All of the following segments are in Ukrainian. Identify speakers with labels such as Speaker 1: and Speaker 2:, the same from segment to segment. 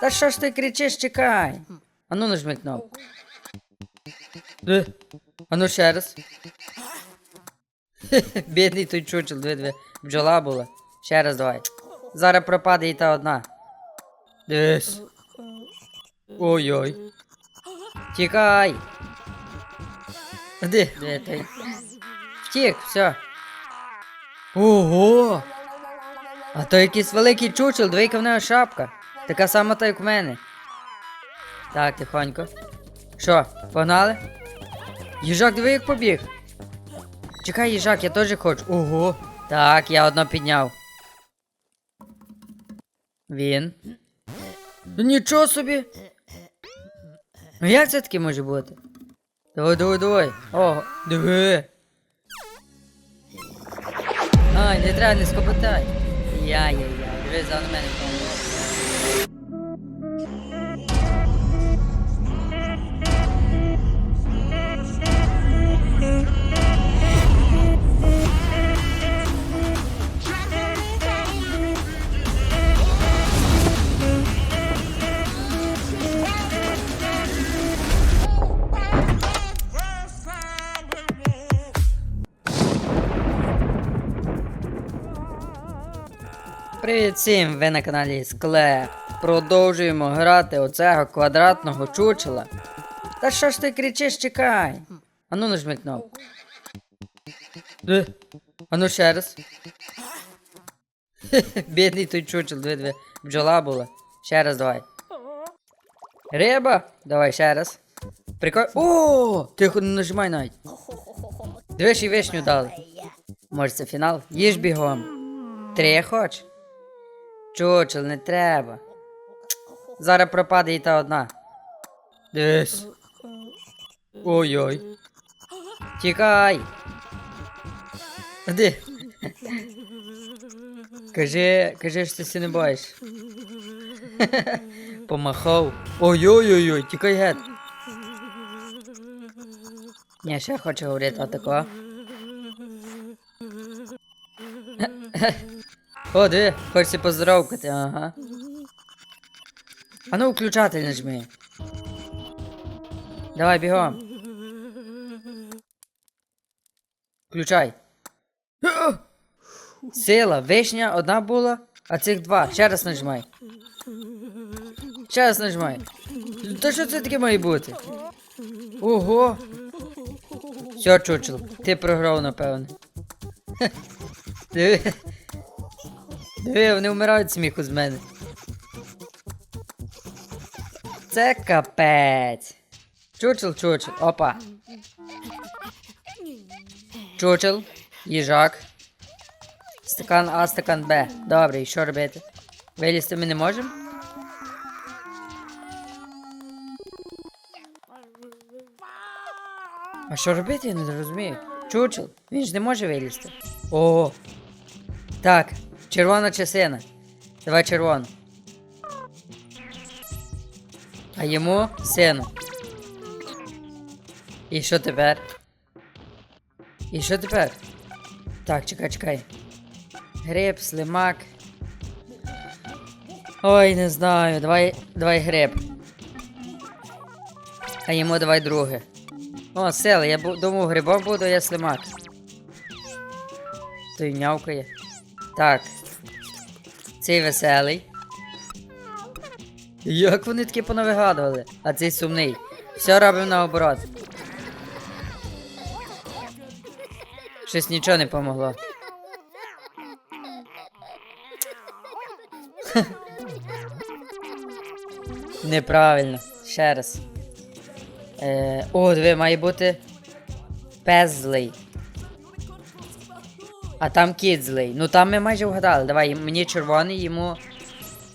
Speaker 1: Та що ж ти кричиш, чекай. Ану нажми кнопку. Де? Ану ще раз. Хе-хе, Бідний той чучел, диви, диви. Бджола була. Ще раз давай. Зараз пропаде і та одна. Десь. Ой-ой. Тікай. Де? Де той? Втік, все. Ого! А то якийсь великий чучел, двійка в нього шапка. Така сама, та як в мене. Так, тихонько. Що, погнали? Їжак, диви, як побіг. Чекай, їжак, я теж хочу. Ого. Так, я одно підняв. Він. Ну нічого собі. Ну як це таке може бути? Давай, давай, давай. Ого, диви. Ай, не треба, не скопотай. Яй-яй-яй, диви, за мене Привіт всім! Ви на каналі Склеп. Продовжуємо грати оцього квадратного чучела. Та що ж ти кричиш, чекай? Ану нажми кнопку. Де? Ану ще раз. Бідний той чучел, диви, диви. Бджола була. Ще раз давай. Риба? Давай ще раз. Приколь. О! Тихо, не нажимай навіть. Диви, ще й вишню дали. Може це фінал? Їж бігом. Три хоч? Чучел, не треба. Зараз пропаде і та одна. Десь. Ой-ой. Тікай. Де? Кажи, кажи, що ти не боїш. Помахав. Ой-ой-ой, тікай геть. Ні, ще хочу говорити отако. О, диви, хочеться поздоровкати, ага. А ну включатель нажми. Давай бігом. Включай. Сила, вишня одна була, а цих два. Ще раз нажимай. Ще раз нажимай. Та що це таке має бути? Ого. Все, чучел, ти програв, напевне. Диви. Диви, вони вмирають сміху з мене. Це капець. Чучел, чучел, опа. Чучел, їжак. Стакан А, стакан Б. Добре, і що робити? Вилізти ми не можемо? А що робити, я не розумію. Чучел, він ж не може вилізти. О. Так, червона частина. Давай червону. А йому сину. І що тепер? І що тепер? Так, чекай, чекай. Гриб, слимак. Ой, не знаю. Давай, давай гриб. А йому давай друге. О, сел, я думав грибом буду, я слимак. Той нявкає. Так. Цей веселий. Як вони такі понавигадували? А цей сумний. Все робимо наоборот. Щось нічого не помогло. Неправильно. Ще раз. Е, о, диви, має бути пес злий. А там кіт злий. Ну там ми майже вгадали. Давай, мені червоний, йому.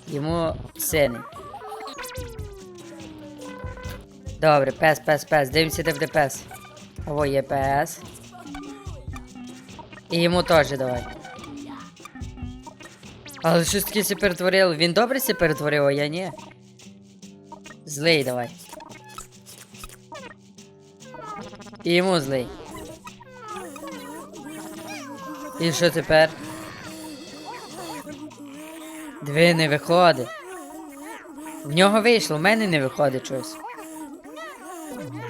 Speaker 1: Йому синий. Добре, пес, пес, пес. Дивимося, де буде пес. О, є пес. І йому теж давай. Але щось таке се перетворило. Він добре се перетворив, а я ні. Злий давай. І йому злий. І що тепер? Диви, не виходить. В нього вийшло, в мене не виходить щось.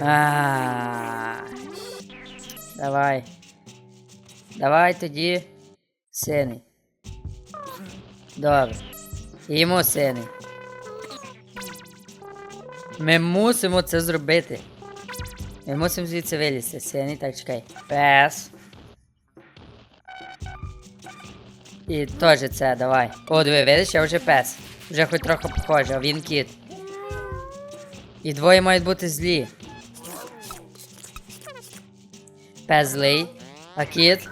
Speaker 1: А. Давай. Давай тоді. Синий. Добре. І йому синий. Ми мусимо це зробити. Ми мусимо звідси вилізти. Синий, так чекай. Пес. І теж це, давай. О, диви, видиш, я вже пес. Вже хоч трохи похоже, а він кіт. І двоє мають бути злі. Пес злий. А кіт.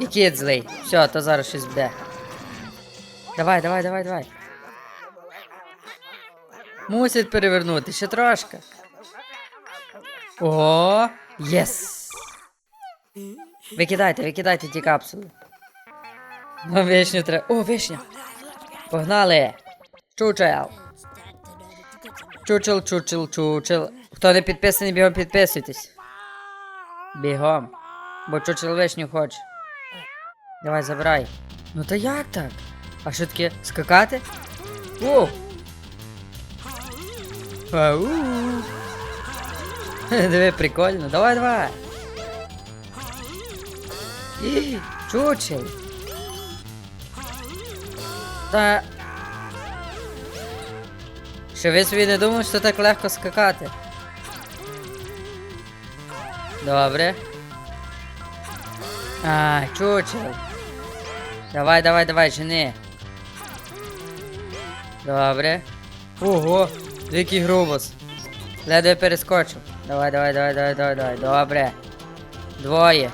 Speaker 1: І кіт злий. Все, то зараз щось буде. Давай, давай, давай, давай. Мусить перевернути ще трошки. О, єс! Викидайте, викидайте ті капсули. Ну, вишню треба. О, вишня! Погнали! Чучел! Чучел, чучел, чучел. Хто не підписаний, бігом підписуйтесь. Бігом. Бо чучел вишню хоче. Давай, забирай. Ну та як так? А що таке? Скакати? О! Ау! Диви, прикольно. Давай, давай. І, Чучел. Та. Що ви собі не думали, що так легко скакати? Добре. А, чучел. Давай, давай, давай, жени. Добре. Ого, який грубос. Ледве перескочив. Давай, давай, давай, давай, давай, давай. Добре. Двоє.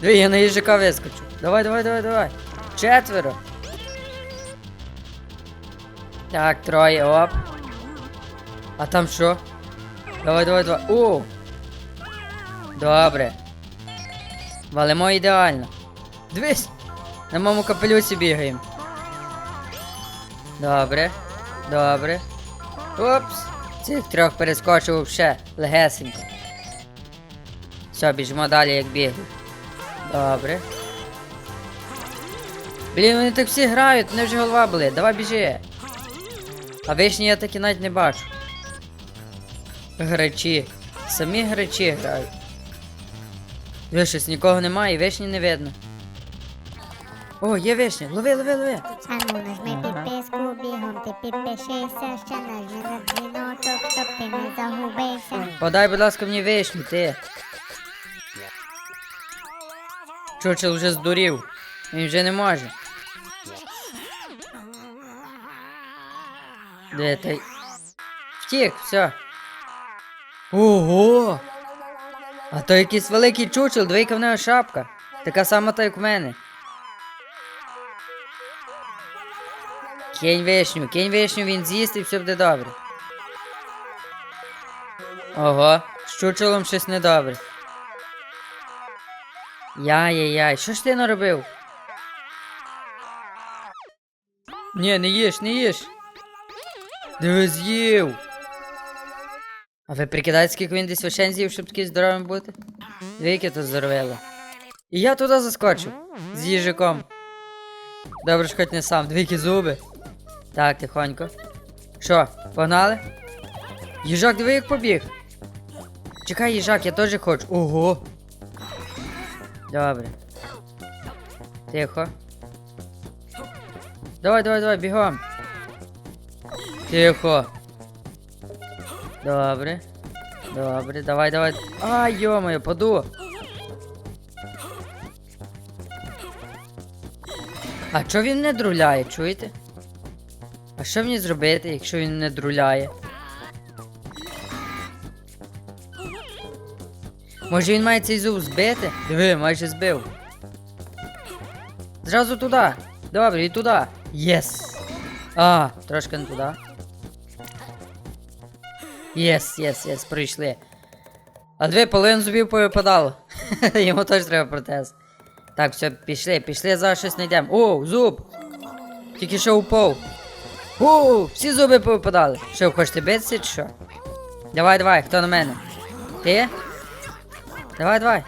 Speaker 1: Дві, я на їжака вискочу. Давай, давай, давай, давай. Четверо. Так, троє, оп. А там що? Давай, давай, давай. О! Добре. Валимо ідеально. Дивись! На моєму капелюсі бігаємо. Добре. Добре. Опс. Цих трьох перескочив вообще легесенько. Все, біжимо далі, як бігли. Добре. Блін, вони так всі грають, мене вже голова болить. Давай біжи. А вишні я таки навіть не бачу. Грачі. Самі грачі грають. Ви щось нікого немає, і вишні не видно. О, є вишня. Лови, лови, лови.
Speaker 2: Ану, нажми
Speaker 1: Ага.
Speaker 2: підписку, бігом ти підпишися, ще нажми на дзвіночок, щоб ти не загубився.
Speaker 1: Подай, будь ласка, мені вишню, ти. Чучел вже здурів. Він вже не може. Той? Втік, все. Ого! А то якийсь великий чучел, двійка в нього шапка. Така сама, та як в мене. Кинь вишню, кинь вишню, він з'їсть і все буде добре. Ого, з чучелом щось недобре. Яй-яй-яй, що ж ти наробив? Ні, не їж, не їж. Диви з'їв. А ви прикидаєте, скільки він десь вишень з'їв, щоб такий здоровим бути? Двійки то здоровило. І я туди заскочив. З їжаком. Добре, ж хоч не сам, двійки зуби. Так, тихонько. Що, погнали? Їжак, диви, як побіг. Чекай, їжак, я теж хочу. Ого. Добре. Тихо. Давай, давай, давай, бігом. Тихо. Добре. Добре, давай, давай. А, йомаю, паду. А чо він не друляє, чуєте? А що мені зробити, якщо він не друляє? Може він має цей зуб збити? Диви, майже збив. Зразу туди. Добре, і туди. Єс. А, трошки не туди. Єс, єс, єс, пройшли. А дві половину зубів повипадало. Йому теж треба протез. Так, все, пішли, пішли, зараз щось знайдемо. О, зуб! Тільки що упав. О, всі зуби повипадали. Що, хочете битися чи що? Давай, давай, хто на мене? Ти? Давай, давай.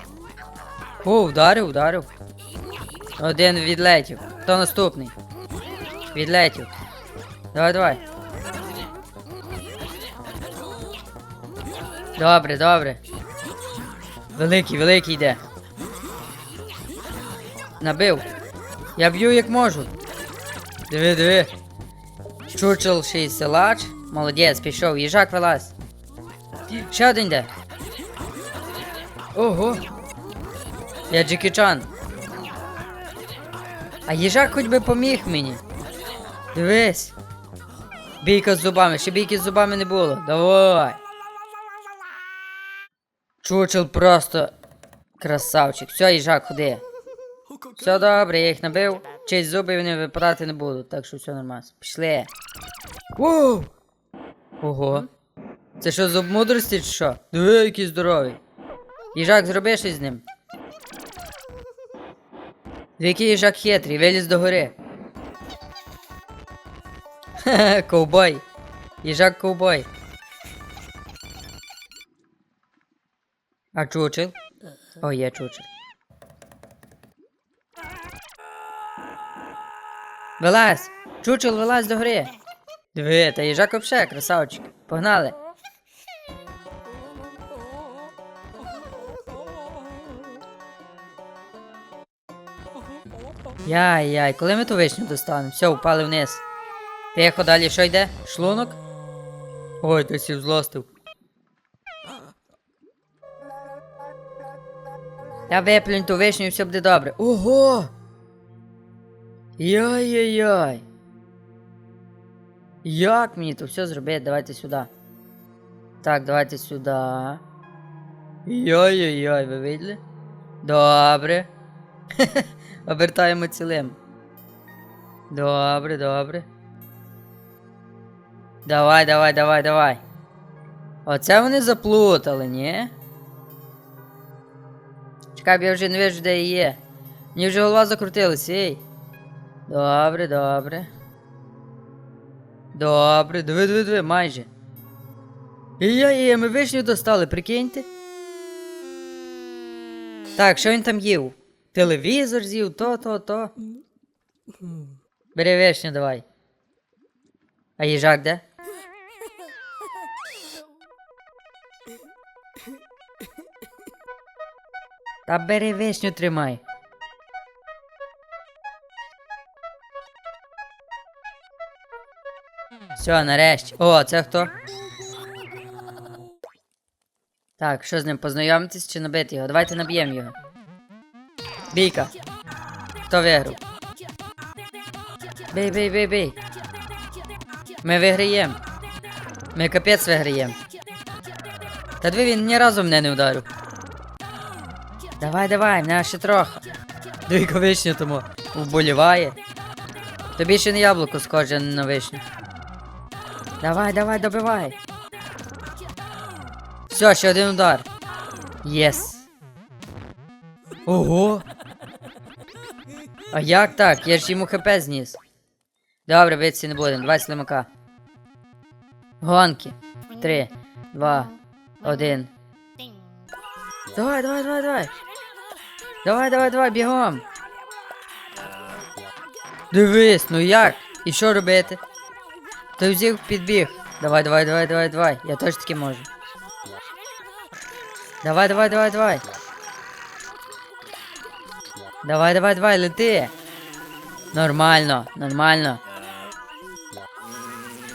Speaker 1: О, вдарив, вдарив. Один відлетів. Хто наступний? Відлетів. Давай, давай. Добре, добре. Великий, великий йде. Набив. Я б'ю як можу. Диви, диви. Чучел ще й силач. Молодець, пішов. Їжак вилазь. Ще один йде. Ого. Я Джекі Чан. А їжак хоч би поміг мені. Дивись. Бійка з зубами, ще бійки з зубами не було. Давай. Чучел просто красавчик. Все, їжак, ходи. Все добре, я їх набив. Честь зуби вони випадати не будуть, так що все нормально. Пішли. Воу! Ого. Це що зуб мудрості чи що? Диви, який здоровий. Їжак, зроби щось з ним. Який їжак хитрий, виліз до гори. Хе-хе, ковбой. Їжак ковбой. А чучел? О, є чучел. Вилазь! Чучел, вилазь до гори. Диви, та їжак вообще, красавчик. Погнали. Яй-яй, коли ми ту вишню достанемо? Все, впали вниз. Тихо, далі що йде? Шлунок? Ой, ти сів злостив. Я виплюнь ту вишню і все буде добре. Ого! Яй-яй-яй. Як мені то все зробити? Давайте сюди. Так, давайте сюди. Яй-яй-яй, ви видели? Добре. Обертаємо цілим. Добре, добре. Давай, давай, давай, давай. Оце вони заплутали, ні? Чекай, я вже не вижу, де є. Мені вже голова закрутилась, ей. Добре, добре. Добре, диви, диви, диви, майже. І я, і ми вишню достали, прикиньте. Так, що він там їв? Телевізор з'їв, то, то, то. Бери вишню, давай. А їжак де? Та бери вишню тримай. Все, нарешті. О, це хто? Так, що з ним познайомитись чи набити його? Давайте наб'ємо його. Бійка. Хто виграв? Бей, бей. Ми виграємо. Ми капець виграємо. Та диви, він ні разу мене не вдарив. Давай, давай, мене ще трохи. Двійка вишню тому вболіває. Тобі ще не яблуко схоже на вишню. Давай, давай, добивай. Все, ще один удар. Єс. Ого. А як так? Я ж йому хп зніс. Добре, битися не будемо. Давай слимака. Гонки. Три, два, один. Давай, давай, давай, давай. Давай, давай, давай, бігом. Дивись, ну як? І що робити? Той взяв підбіг. Давай, давай, давай, давай, давай. Я теж таки можу. Давай, давай, давай, давай. Давай, давай, давай, лети. Нормально, нормально.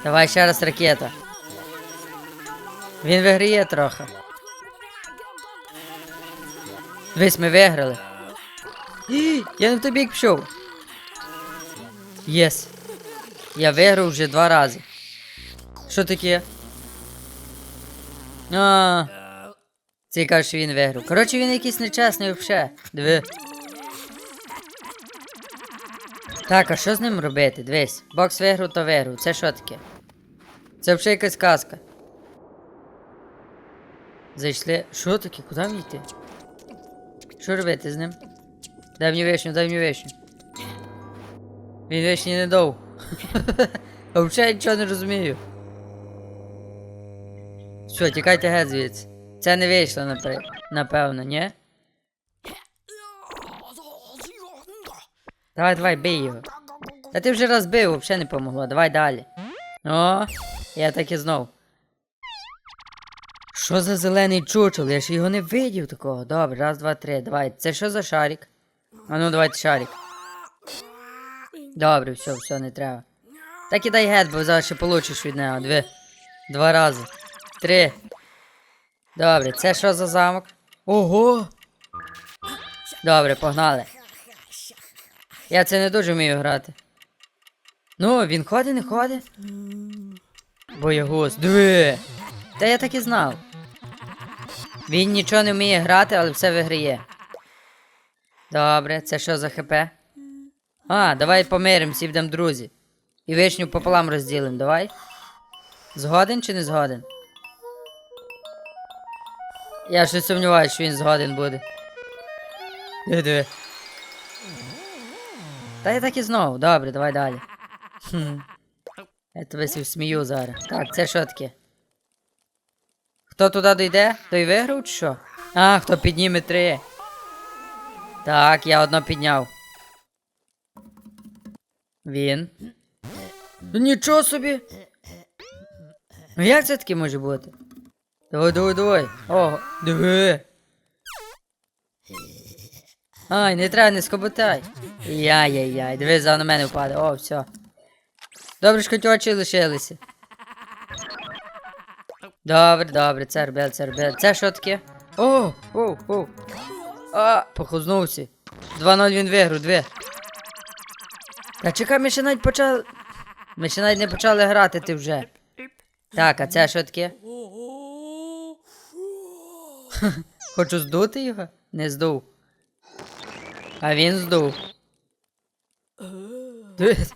Speaker 1: Давай ще раз ракета. Він виграє трохи. Дивись, ми виграли. Я не в той бік пішов. Єс. Я виграв вже два рази. Що таке? А. Це каже, що він виграв. Коротше, він якийсь нечесний взагалі. Диви. Так, а що з ним робити? Дивись. Бокс виграв, то виграв. Це що таке? Це взагалі якась казка. Зайшли. Що таке? Куди мені йти? Що робити з ним? Дай мені вишню, дай мені вишню. Він вишні не дав. Взагалі нічого не розумію. Що, тікайте геть звідси. Це не вийшло, напе- напевно, ні? Давай, давай, бий його. Та ти вже раз бив, взагалі не помогло. Давай далі. О, я так і знов. Що за зелений чучел? Я ж його не видів такого. Добре, раз, два, три. Давай. Це що за шарик? А ну давайте шарик. Добре, все, все, не треба. Так і дай гет, бо зараз ще получиш від нього. Дві. Два рази. Три. Добре, це що за замок? Ого! Добре, погнали. Я це не дуже вмію грати. Ну, він ходить, не ходить? Боягуз, диви! Та я так і знав. Він нічого не вміє грати, але все виграє. Добре, це що за ХП? А, давай помиримося і будемо друзі. І вишню пополам розділимо, давай. Згоден чи не згоден? Я щось сумніваюся, що він згоден буде. Диви, диви. Та я так і знову. Добре, давай далі. Хм. Я тебе смію зараз. Так, це що таке? Хто туди дійде, той виграв чи що? А, хто підніме три. Так, я одно підняв. Він. Ну нічого собі. Ну як це таке може бути? Давай, давай, давай. Ого, диви. Ай, не треба, не скоботай. Яй-яй-яй, диви, за на мене впаде. О, все. Добре, що хоч очі лишилися. Добре, добре, це робив, це робив. Це що таке? О, о, о. А, похознувся. 2-0 він виграв, дві. Та чекай, ми ще навіть почали. Ми ще навіть не почали грати, ти вже. Так, а це що таке? Хочу здути його? Не здув. А він здув. Дивись.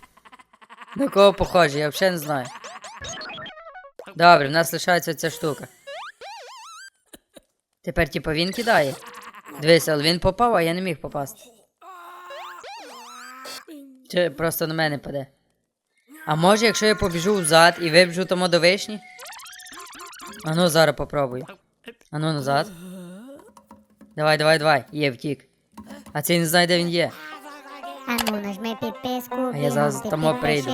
Speaker 1: На кого похоже, я взагалі не знаю. Добре, в нас лишається ця штука. Тепер типу він кидає. Дивись, але він попав, а я не міг попасти. Чи просто на мене паде. А може, якщо я побіжу взад і вибіжу тому до вишні? Ану, зараз попробую. Ану назад. Давай, давай, давай. Є, втік. А цей не знає, де він є.
Speaker 2: Ну нажми підписку.
Speaker 1: А я зараз тому прийду.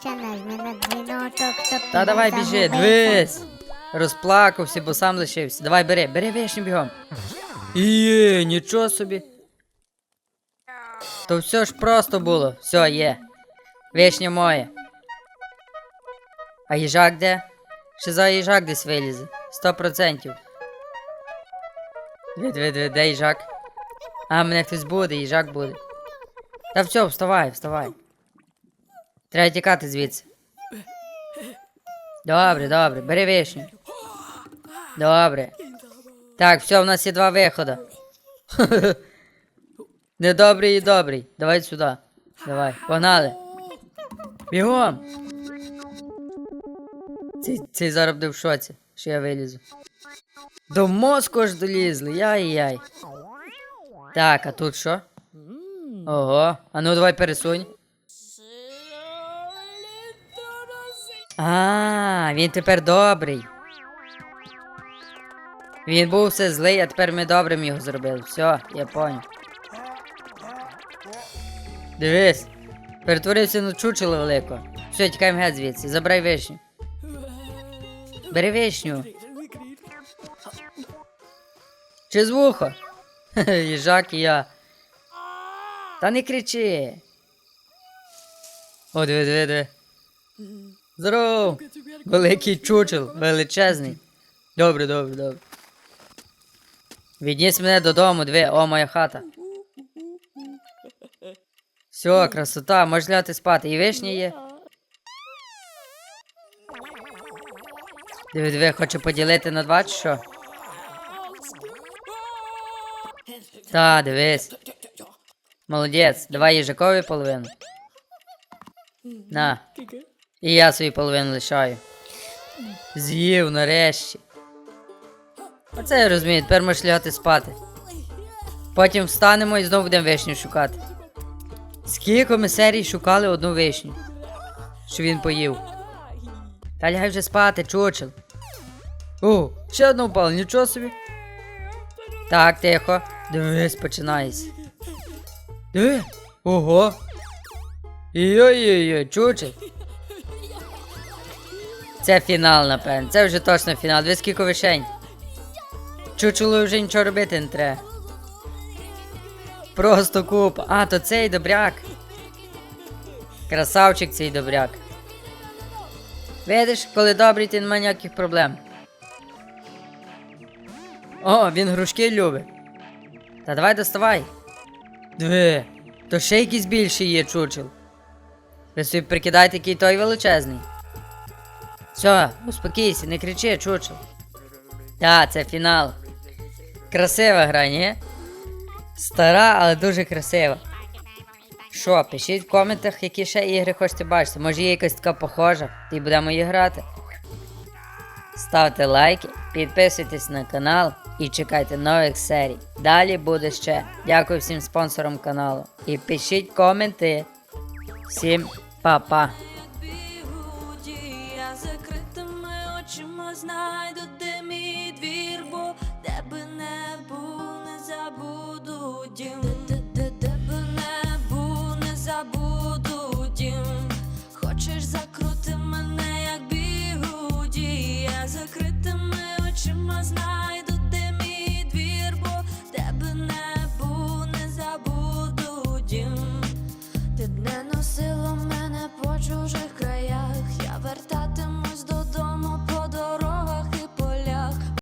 Speaker 2: ще нажми на дзвіночок, щоб
Speaker 1: Та давай біжи, дивись. Розплакався, бо сам лишився. Давай, бери, бери вишню бігом. Є, нічого собі. То все ж просто було. Все, є. Вишня моя. А їжак де? Ще за їжак десь вилізе. Сто процентів. Диви, диви, диви, де їжак? А, мене хтось буде, їжак буде. Та все, вставай, вставай. Треба тікати звідси. Добре, добре, бери вишню. Добре. Так, все, у нас є два виходи. Недобрий і добрий. Давай сюди. Давай, погнали. Бігом. Цей, цей зараз буде в шоці, що я вилізу. До мозку ж долізли, яй-яй. Так, а тут що? Ого, а ну давай пересунь. А, він тепер добрий. Він був все злий, а тепер ми добрим його зробили. Все, я понял. Дивись. Перетворився на чучело велико. Все, тікаємо геть звідси. Забирай вишню. Бери вишню. Через вухо. Їжак і я. Та не кричи. О, диви, диви, диви. Здоров! Великий чучел, величезний. Добре, добре, добре. Відніс мене додому, диви, о, моя хата. Все, красота, можеш ляти спати. І вишні є. Диви, диви, хочу поділити на два чи що? Та, дивись. Молодець, давай їжакові половину. На. І я свою половину лишаю. З'їв нарешті. Оце я розумію, тепер можеш лягати спати. Потім встанемо і знову будемо вишню шукати. Скільки ми серій шукали одну вишню, що він поїв. Та лягай вже спати, чучел. О, ще одна впала, нічого собі. Так, тихо. Дивись, починається. Диви. Ого. Йой-йой-йой, чучел. Це фінал, напевно. Це вже точно фінал. Диви скільки вишень. Чучело вже нічого робити не треба. Просто купа. А, то цей добряк. Красавчик цей добряк. Видиш, коли добрий, ти немає ніяких проблем. О, він грушки любить. Та давай доставай. Диви, то ще якийсь більший є чучел. Ви собі прикидайте, який той величезний. Все, успокійся, не кричи, чучел. Та, це фінал. Красива гра, ні? Стара, але дуже красива. Що, пишіть в коментах, які ще ігри хочете бачити. Може є якась така похожа, і будемо її грати. Ставте лайки, підписуйтесь на канал і чекайте нових серій. Далі буде ще. Дякую всім спонсорам каналу. І пишіть коменти. Всім па-па.
Speaker 3: закритими очима знайду, закрути